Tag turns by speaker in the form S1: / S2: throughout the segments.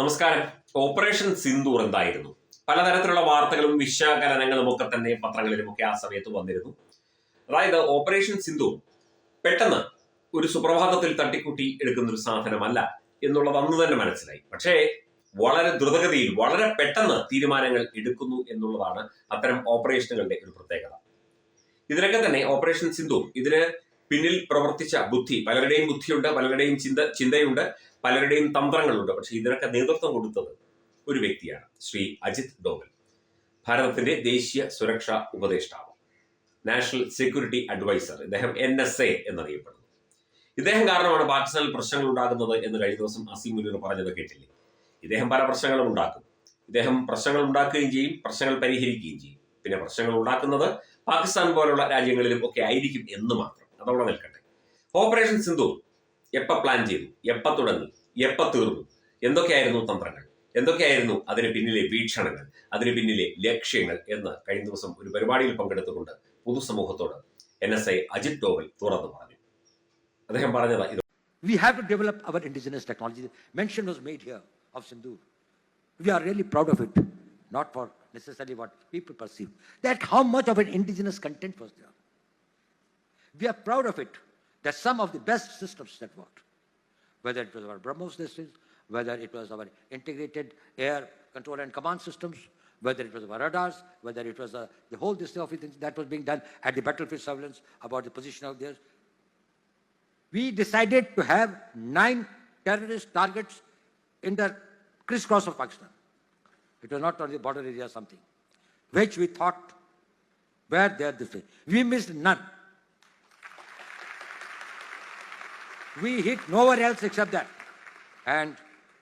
S1: നമസ്കാരം. ഓപ്പറേഷൻ സിന്ദൂർ എന്തായിരുന്നു? പലതരത്തിലുള്ള വാർത്തകളും വിശകലനങ്ങളും ഒക്കെ തന്നെ പത്രങ്ങളിലും ഒക്കെ ആ സമയത്ത് വന്നിരുന്നു. അതായത് ഓപ്പറേഷൻ സിന്ധു പെട്ടെന്ന് ഒരു സുപ്രഭാതത്തിൽ തട്ടിക്കൂട്ടി എടുക്കുന്ന ഒരു സാധനമല്ല എന്നുള്ളത് അന്ന് തന്നെ മനസ്സിലായി. പക്ഷേ വളരെ ദ്രുതഗതിയിൽ വളരെ പെട്ടെന്ന് തീരുമാനങ്ങൾ എടുക്കുന്നു എന്നുള്ളതാണ് അത്തരം ഓപ്പറേഷനുകളുടെ ഒരു പ്രത്യേകത. ഇതിനൊക്കെ തന്നെ ഓപ്പറേഷൻ സിന്ധു ഇതിന് പിന്നിൽ പ്രവർത്തിച്ച ബുദ്ധി പലരുടെയും ബുദ്ധിയുണ്ട് പലരുടെയും ചിന്ത ചിന്തയുണ്ട് പലരുടെയും തന്ത്രങ്ങളുണ്ട്. പക്ഷെ ഇതിനൊക്കെ നേതൃത്വം കൊടുത്തത് ഒരു വ്യക്തിയാണ് ശ്രീ അജിത് ഡോവൽ. ഭാരതത്തിന്റെ ദേശീയ സുരക്ഷാ ഉപദേഷ്ടാവ് നാഷണൽ സെക്യൂരിറ്റി അഡ്വൈസർ ഇദ്ദേഹം എൻ എസ് എ എന്നറിയപ്പെടുന്നു. ഇദ്ദേഹം കാരണമാണ് പാകിസ്ഥാനിൽ പ്രശ്നങ്ങൾ ഉണ്ടാകുന്നത് എന്ന് കഴിഞ്ഞ ദിവസം അസീം മുനീർ പറഞ്ഞത് കേട്ടില്ലേ? ഇദ്ദേഹം പല പ്രശ്നങ്ങളും ഉണ്ടാക്കും. ഇദ്ദേഹം പ്രശ്നങ്ങൾ ഉണ്ടാക്കുകയും ചെയ്യും പ്രശ്നങ്ങൾ പരിഹരിക്കുകയും ചെയ്യും. പിന്നെ പ്രശ്നങ്ങൾ ഉണ്ടാക്കുന്നത് പാകിസ്ഥാൻ പോലുള്ള രാജ്യങ്ങളിലും ഒക്കെ ആയിരിക്കും എന്ന് മാത്രം. അതവിടെ നിൽക്കട്ടെ. ഓപ്പറേഷൻ സിന്ധു എപ്പ പ്ലാൻ ചെയ്തു? എപ്പ തുടങ്ങി? എപ്പ തീർന്നു? എന്തൊക്കെയായിരുന്നു തന്ത്രങ്ങൾ? എന്തൊക്കെയായിരുന്നു അതിന് പിന്നിലെ വീക്ഷണങ്ങൾ? അതിന് പിന്നിലെ ലക്ഷ്യങ്ങൾ എന്ന് കഴിഞ്ഞ ദിവസം ഒരു പരിപാടിയിൽ പങ്കെടുത്തുകൊണ്ട് പൊതുസമൂഹത്തോട് N S I Ajit Doval തുറന്നു പറഞ്ഞു. അദ്ദേഹം പറഞ്ഞത് ഇത്.
S2: We have to develop our indigenous technology. Mention was made here of Sindoor. We are really proud of it, not for necessarily what people perceive. That how much of an indigenous content was there. We are proud of it, that some of the best systems that worked, whether it was our BrahMos systems, whether it was our integrated air control and command systems, whether it was our radars, whether it was uh, the whole this of things that was being done at the battlefield surveillance about the position of theirs we decided to have nine terrorist targets in the crisscross of Pakistan. It was not on the border area something, which we thought were there this way. We missed none. We hit nowhere else except that. And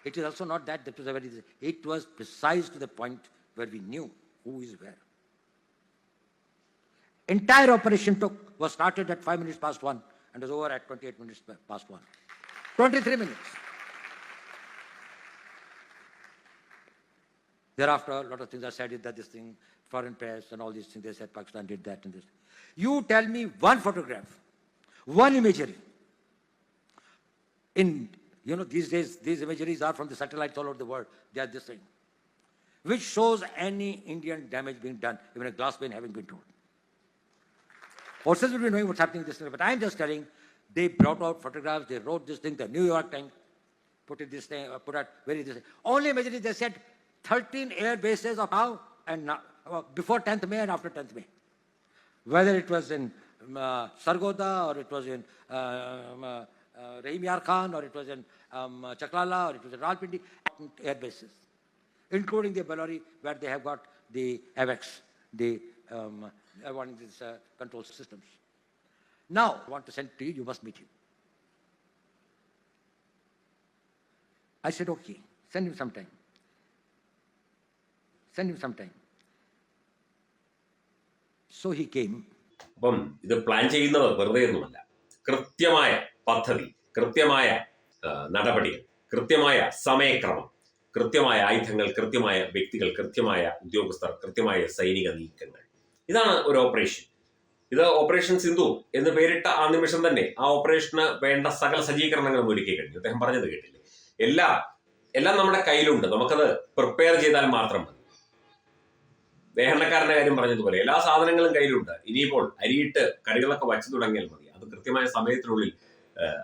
S2: it is also not that that was a very, it was precise to the point where we knew who is where. Entire operation took, was started at 5 minutes past 1 and was over at 28 minutes past 1. 23 minutes. Thereafter, a lot of things are said that this thing, foreign press and all these things, they said Pakistan did that and this. You tell me one photograph, one imagery. In, you know, these days, these imageries are from the satellites all over the world. They are this thing. Which shows any Indian damage being done, even a glass pane having been torn. Forces will be knowing what's happening in this thing, but I'm just telling, they brought out photographs, they wrote this thing, the New York Times put it this thing, uh, put out very this thing. Only imagine they said 13 air bases of how and now, before 10th May and after 10th May. Whether it was in um, uh, Sargoda or it was in uh, um, uh, uh, Rahim Yar Khan or it was in um, uh, Chaklala or it was in Rawalpindi, air bases, including the Bellary where they have got the AVEX, the um, uh, one of these uh, control systems. Now, I want to send to you, you must meet him. I said, okay, send him some time. Send him some time. So he came.
S1: അപ്പം ഇത് plan ചെയ്യുന്നത് വെറുതെ ഒന്നുമല്ല കൃത്യമായ പദ്ധതി കൃത്യമായ നടപടി നടപടികൾ കൃത്യമായ സമയക്രമം കൃത്യമായ ആയുധങ്ങൾ കൃത്യമായ വ്യക്തികൾ കൃത്യമായ ഉദ്യോഗസ്ഥർ കൃത്യമായ സൈനിക നീക്കങ്ങൾ. ഇതാണ് ഒരു ഓപ്പറേഷൻ ഇത് ഓപ്പറേഷൻ സിന്ധു എന്ന് പേരിട്ട ആ നിമിഷം തന്നെ ആ ഓപ്പറേഷന് വേണ്ട സകല സജ്ജീകരണങ്ങളും ഒരുക്കി കഴിഞ്ഞു. അദ്ദേഹം പറഞ്ഞത് കേട്ടില്ലേ? എല്ലാം എല്ലാം നമ്മുടെ കയ്യിലുണ്ട്. നമുക്കത് പ്രിപ്പയർ ചെയ്താൽ മാത്രം മതി. വേഹനക്കാരന്റെ കാര്യം പറഞ്ഞതുപോലെ എല്ലാ സാധനങ്ങളും കയ്യിലുണ്ട്. ഇനിയിപ്പോൾ അരിയിട്ട് കറികളൊക്കെ വച്ചു തുടങ്ങിയാൽ മതി. അത് കൃത്യമായ സമയത്തിനുള്ളിൽ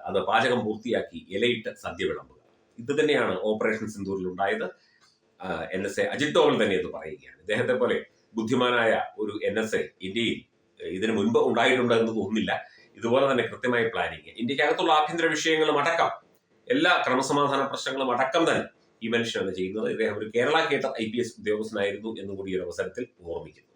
S1: അത് പാചകം പൂർത്തിയാക്കി ഇലയിട്ട് സദ്യ വിളമ്പുക. ഇത് തന്നെയാണ് ഓപ്പറേഷൻ സിന്ദൂരിൽ ഉണ്ടായത്. N S A Ajit Doval തന്നെ ഇത് പറയുകയാണ്. ഇദ്ദേഹത്തെ പോലെ ബുദ്ധിമാനായ ഒരു എൻ എസ് എ ഇന്ത്യയിൽ ഇതിനു മുൻപ് ഉണ്ടായിട്ടുണ്ട് എന്ന് തോന്നുന്നില്ല. ഇതുപോലെ തന്നെ കൃത്യമായ പ്ലാനിങ് ഇന്ത്യക്കകത്തുള്ള ആഭ്യന്തര വിഷയങ്ങളും അടക്കം എല്ലാ ക്രമസമാധാന പ്രശ്നങ്ങളും അടക്കം തന്നെ ഈ മനുഷ്യനാണ് ചെയ്യുന്നത്. ഇദ്ദേഹം ഒരു കേരള കേട്ട ഐ പി എസ് ഉദ്യോഗസ്ഥനായിരുന്നു എന്നുകൂടി ഒരു അവസരത്തിൽ ഓർമ്മിക്കുന്നു.